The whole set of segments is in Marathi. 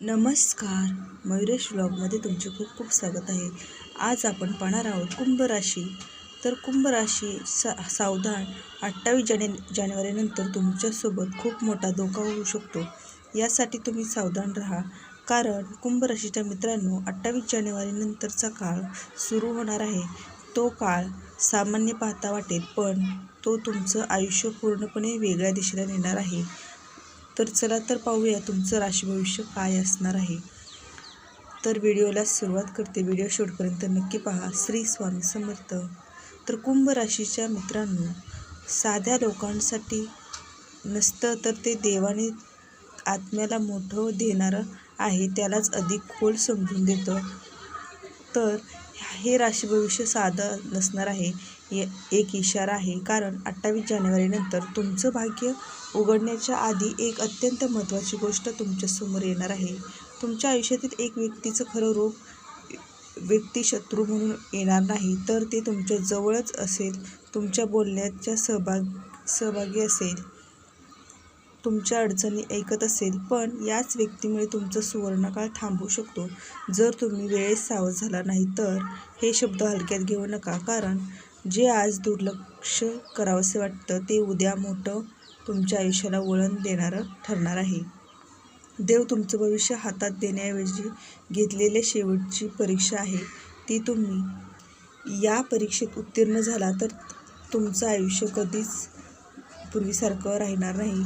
नमस्कार. मयुरेश व्लॉगमध्ये तुमचे खूप खूप स्वागत आहे. आज आपण पाहणार आहोत कुंभ राशी. तर कुंभ राशी सा सावधान अठ्ठावीस जाने जानेवारीनंतर तुमच्यासोबत खूप मोठा धोका होऊ शकतो. यासाठी तुम्ही सावधान राहा. कारण कुंभ राशीच्या मित्रांनो अठ्ठावीस जानेवारीनंतरचा काळ सुरू होणार आहे. तो काळ सामान्य पाहता वाटेल पण तो तुमचं आयुष्य पूर्णपणे वेगळ्या दिशेला नेणार आहे. तर चला तर पाहूया तुमचं राशी भविष्य काय असणार आहे. तर व्हिडिओला सुरुवात करते. व्हिडिओ शेवटपर्यंत नक्की पहा. श्री स्वामी समर्थ. तर कुंभ राशीच्या मित्रांनो साध्या लोकांसाठी नसतं तर ते देवाने आत्म्याला मोठं देणारं आहे. त्यालाच अधिक खोल समजून देतं. तर हे राशी भविष्य साधं नसणार आहे. ये एक इशारा आहे. कारण अठ्ठावीस जानेवारीनंतर तुमचं भाग्य उघडण्याच्या आधी एक अत्यंत महत्त्वाची गोष्ट तुमच्यासमोर येणार आहे. तुमच्या आयुष्यातील एक व्यक्तीचं खरं रूप व्यक्ती शत्रू म्हणून येणार नाही तर ते तुमच्या जवळच असेल. तुमच्या बोलण्याच्या सहभाग सहभागी असेल. तुमच्या अडचणी ऐकत असेल पण याच व्यक्तीमुळे तुमचा सुवर्णकाळ थांबू शकतो. जर तुम्ही वेळेस सावध झाला नाही तर हे शब्द हलक्यात घेऊ नका कारण जे आज दुर्लक्ष करावंसे वाटतं ते उद्या मोठं तुमच्या आयुष्याला वळण देणारं ठरणार आहे. देव तुमचं भविष्य हातात देण्याऐवजी घेतलेल्या शेवटची परीक्षा आहे. ती तुम्ही या परीक्षेत उत्तीर्ण झाला तर तुमचं आयुष्य कधीच पूर्वीसारखं राहणार नाही.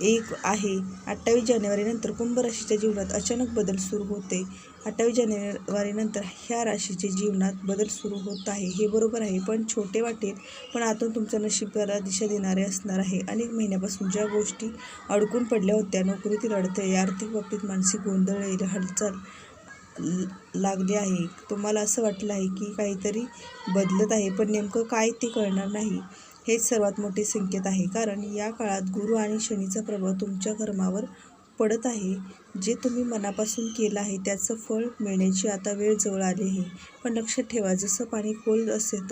एक आहे. अठ्ठावीस जानेवारीनंतर कुंभ राशीच्या जीवनात अचानक बदल सुरू होते. अठ्ठावीस जानेवारीनंतर ह्या राशीच्या जीवनात बदल सुरू होत आहे. हे बरोबर आहे पण छोटे वाटेल पण आतून तुमच्या नशिबाला दिशा देणारे असणार आहे. अनेक महिन्यापासून ज्या गोष्टी अडकून पडल्या होत्या नोकरीतील अडथळे आर्थिक बाबतीत मानसिक गोंधळ हालचाल लागली आहे. तुम्हाला असं वाटलं आहे की काहीतरी बदलत आहे पण नेमकं काय ते कळणार नाही. हेच सर्वात मोठे संकेत आहे. कारण या काळात गुरु आणि शनीचा प्रभाव तुमच्या कर्मावर पडत आहे. जे तुम्ही मनापासून केलं आहे त्याचं फळ मिळण्याची आता वेळ जवळ आली आहे. पण लक्षात ठेवा जसं पाणी खोल असेल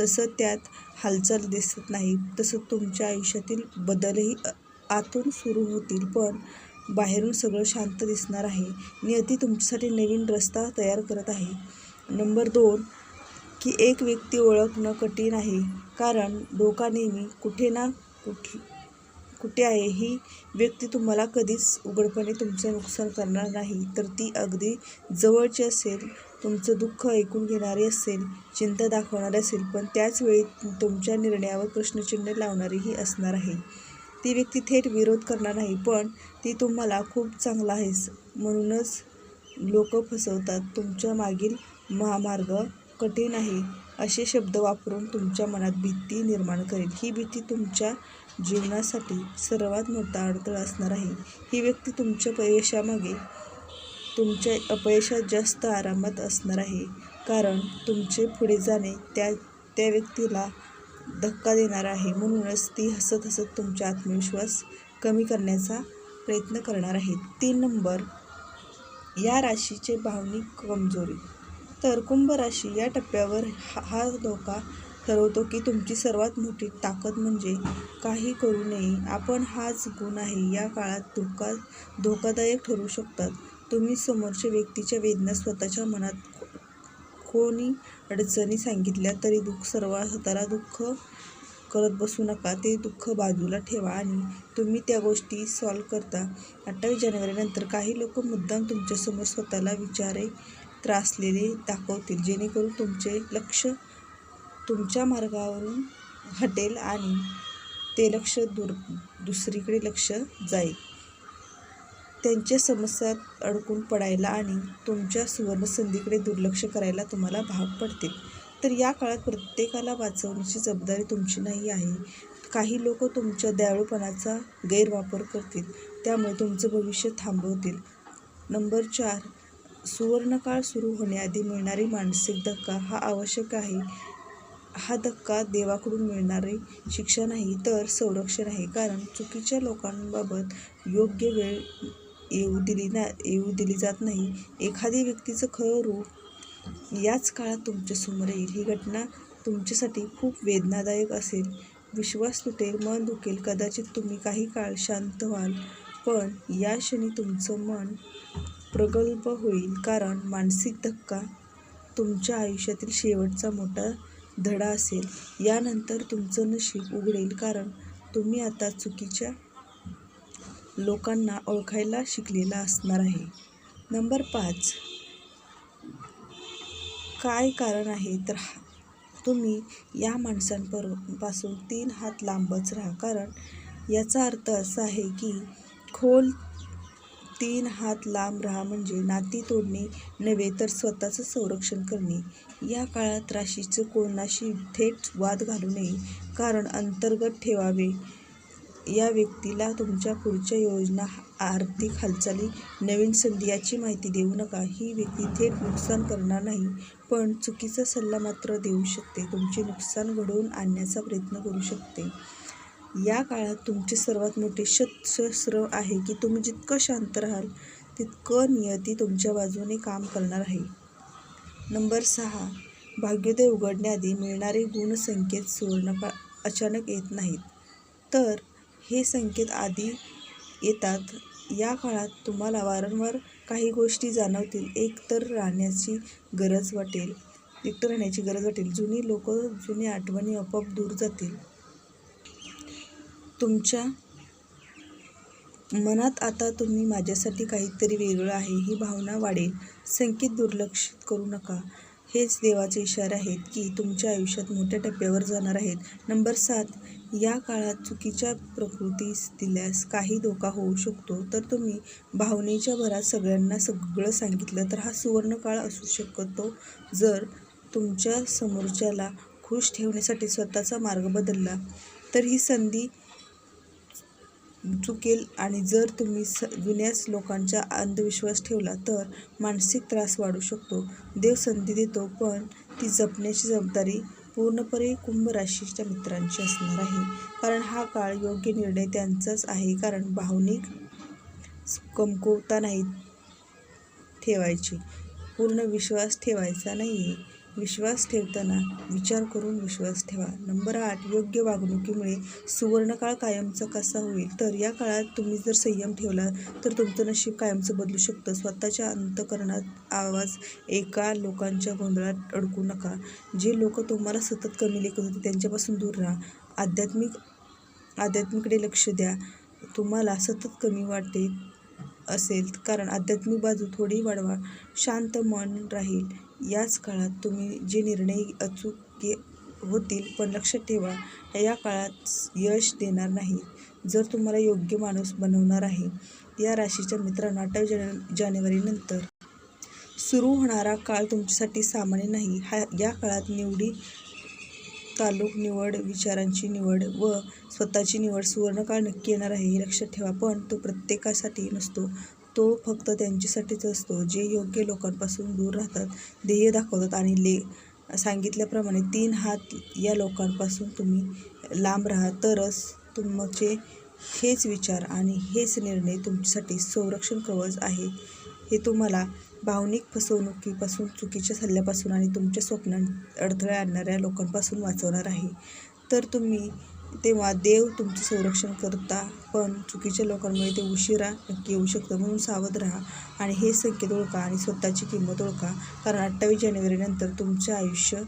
तसं त्यात हालचाल दिसत नाही. तसं तुमच्या आयुष्यातील बदलही आतून सुरू होतील. पण बाहेरून सगळं शांत दिसणार आहे. नियती तुमच्यासाठी नवीन रस्ता तयार करत आहे. नंबर दोन की एक व्यक्ती ओळखणं कठीण आहे कारण डोका नेहमी कुठे ना कुठ कुठे आहे ही व्यक्ती तुम्हाला कधीच उघडपणे तुमचं नुकसान करणार नाही. तर ती अगदी जवळची असेल तुमचं दुःख ऐकून घेणारी असेल चिंता दाखवणारी असेल पण त्याच वेळी तुमच्या निर्णयावर प्रश्नचिन्ह लावणारीही असणार आहे. ती व्यक्ती थेट विरोध करणार नाही पण ती तुम्हाला खूप चांगला आहेस म्हणूनच लोक फसवतात. तुमच्या मागील महामार्ग कठीण आहे असे शब्द वापरून तुमच्या मनात भीती निर्माण करेल. ही भीती तुमच्या जीवनासाठी सर्वात मोठा अडथळा असणार आहे. ही व्यक्ती तुमच्या अपयशामागे तुमच्या अपयशात जास्त आरामात असणार आहे. कारण तुमचे पुढे जाणे त्या त्या व्यक्तीला धक्का देणार आहे. म्हणूनच ती हसत हसत तुमचा आत्मविश्वास कमी करण्याचा प्रयत्न करणार आहे. तीन नंबर या राशीचे भावनिक कमजोरी. तर कुंभ राशी या टप्प्यावर हा हा धोका ठरवतो की तुमची सर्वात मोठी ताकद म्हणजे काही करू नये. आपण हाच गुण आहे. या काळात धोका धोकादायक ठरू शकतात. तुम्ही समोरच्या व्यक्तीच्या वेदना स्वतःच्या मनात कोणी अडचणी सांगितल्या तरी दुःख सर्व स्वतःला दुःख करत बसू नका. ते दुःख बाजूला ठेवा आणि तुम्ही त्या गोष्टी सॉल्व करता. अठ्ठावीस जानेवारीनंतर काही लोक मुद्दाम तुमच्यासमोर स्वतःला विचारे त्रासलेले दाखवतील जेणेकरून तुमचे लक्ष तुमच्या मार्गावरून हटेल आणि ते लक्ष दूर दुसरीकडे लक्ष जाईल. त्यांच्या समस्यात अडकून पडायला आणि तुमच्या सुवर्णसंधीकडे दुर्लक्ष करायला तुम्हाला भाग पडतील. तर या काळात प्रत्येकाला वाचवण्याची जबाबदारी तुमची नाही आहे. काही लोक तुमच्या दयाळूपणाचा गैरवापर करतील. त्यामुळे तुमचं भविष्य थांबवतील. नंबर चार सुवर्णकाळ सुरू होण्याआधी मिळणारी मानसिक धक्का हा आवश्यक आहे. हा धक्का देवाकडून मिळणारी शिक्षा नाही तर संरक्षण आहे. कारण चुकीच्या लोकांबाबत योग्य वेळ येऊ दिली ना येऊ दिली जात नाही. एखादी व्यक्तीचं खरं रूप याच काळात तुमच्यासमोर येईल. ही घटना तुमच्यासाठी खूप वेदनादायक असेल. विश्वास तुटेल मन दुखेल. कदाचित तुम्ही काही काळ शांत व्हाल पण या क्षणी तुमचं मन प्रगल्भ होईल कारण मानसिक धक्का तुमच्या आयुष्यातील शेवटचा मोठा धडा असेल. यानंतर तुमचं नशीब उघडेल कारण तुम्ही आता चुकीच्या लोकांना ओळखायला शिकलेला असणार आहे. नंबर पाच. काय कारण आहे? तर तुम्ही या माणसांपासून तीन हात लांबच राहा. कारण याचा अर्थ असा आहे की खोल तीन हात लांब राहा म्हणजे नाती तोडणे नव्हे तर स्वतःचं संरक्षण करणे. या काळात राशीचं कोणाशी थेट वाद घालू नये कारण अंतर्गत ठेवावे. या व्यक्तीला तुमच्या पुढच्या योजना आर्थिक हालचाली नवीन संधी याची माहिती देऊ नका. ही व्यक्ती थेट नुकसान करणार नाही पण चुकीचा सल्ला मात्र देऊ शकते. तुमचे नुकसान घडवून आणण्याचा प्रयत्न करू शकते. या काळात तुमचे सर्वात मोठे शस्त्र आहे की तुम्ही जितकं शांत राहाल तितकं नियती तुमच्या बाजूने काम करणार आहे. नंबर सहा. भाग्योदय उघडण्याआधी मिळणारे गुणसंकेत सुवर्णकाळ अचानक येत नाहीत. तर हे संकेत आधी येतात. या काळात तुम्हाला वारंवार काही गोष्टी जाणवतील. एकतर राहण्याची गरज वाटेल. एकटं राहण्याची गरज वाटेल. जुनी लोक जुनी आठवणी आपोआप दूर जातील. तुमच्या मनात आता तुम्ही माझ्यासाठी काहीतरी वेगळं आहे ही भावना वाढेल. संकेत दुर्लक्षित करू नका. हेच देवाचे इशारे आहेत की तुमच्या आयुष्यात मोठ्या टप्प्यावर जाणार आहेत. नंबर सात या काळात चुकीच्या प्रकृतीस दिल्यास काही धोका होऊ शकतो. तर तुम्ही भावनेच्या भरात सगळ्यांना सगळं सांगितलं तर हा सुवर्ण काळ असू शकतो. जर तुमच्या समोरच्याला खुश ठेवण्यासाठी स्वतःचा मार्ग बदलला तर ही संधी चुकेल आणि जर तुम्ही स जुन्याच लोकांचा अंधविश्वास ठेवला तर मानसिक त्रास वाढू शकतो. देव संधी देतो पण ती जपण्याची जबाबदारी पूर्णपणे कुंभ राशीच्या मित्रांची असणार आहे. कारण हा काळ योग्य निर्णय त्यांचाच आहे कारण भावनिक कमकुवता नाही ठेवायची. पूर्ण विश्वास ठेवायचा नाही आहे विश्वास ठेवताना विचार करून विश्वास ठेवा. नंबर आठ योग्य वागणुकीमुळे सुवर्णकाळ कायमचा कसा होईल? तर या काळात तुम्ही जर संयम ठेवला तर तुमचं नशीब कायमचं बदलू शकतं. स्वतःच्या अंतकरणात आवाज एका लोकांच्या गोंधळात अडकू नका. जे लोक तुम्हाला सतत कमी लेखत होते त्यांच्यापासून दूर राहा. आध्यात्मिक आध्यात्मिकडे लक्ष द्या. तुम्हाला सतत कमी वाटते असेल कारण आध्यात्मिक बाजू थोडी वाढवा. शांत मन राहील. याच काळात तुम्ही जे निर्णय अचूक घे होतील पण लक्षात ठेवा या काळात यश देणार नाही. जर तुम्हाला योग्य माणूस बनवणार आहे या राशीच्या मित्रांना अठ्ठावीस जाने जानेवारीनंतर सुरू होणारा काळ तुमच्यासाठी सामान्य नाही. हा या काळात निवडी तालुक निवड विचारांची निवड व स्वतःची निवड सुवर्णकाळ नक्की येणार आहे हे लक्षात ठेवा पण तो प्रत्येकासाठी नसतो. तो फक्त त्यांच्यासाठीच असतो. जे योग्य लोकांपासून दूर राहतात ध्येय दाखवतात आणि ले सांगितल्याप्रमाणे तीन हात या लोकांपासून तुम्ही लांब राहा. तरच तुमचे हेच विचार आणि हेच निर्णय तुमच्यासाठी संरक्षण कवच आहे. हे तुम्हाला भावनिक फसवणुकीपासून चुकीच्या सल्ल्यापासून आणि तुमच्या स्वप्नां अडथळे आणणाऱ्या लोकांपासून वाचवणार आहे. तर तुम्ही तेव्हा देव तुमचं संरक्षण करता पण चुकीच्या लोकांमुळे ते उशिरा नक्की येऊ शकतं म्हणून सावध राहा. आणि हे संकेत ओळखा आणि स्वतःची किंमत ओळखा. कारण अठ्ठावीस जानेवारीनंतर तुमचं आयुष्य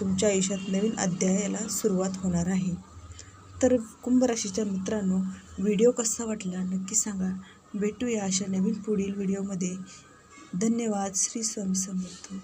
तुमच्या आयुष्यात नवीन अध्यायाला सुरुवात होणार आहे. तर कुंभ राशीच्या मित्रांनो व्हिडिओ कसा वाटला नक्की सांगा. भेटूया अशा नवीन पुढील व्हिडिओमध्ये. धन्यवाद. श्री स्वामी समर्थ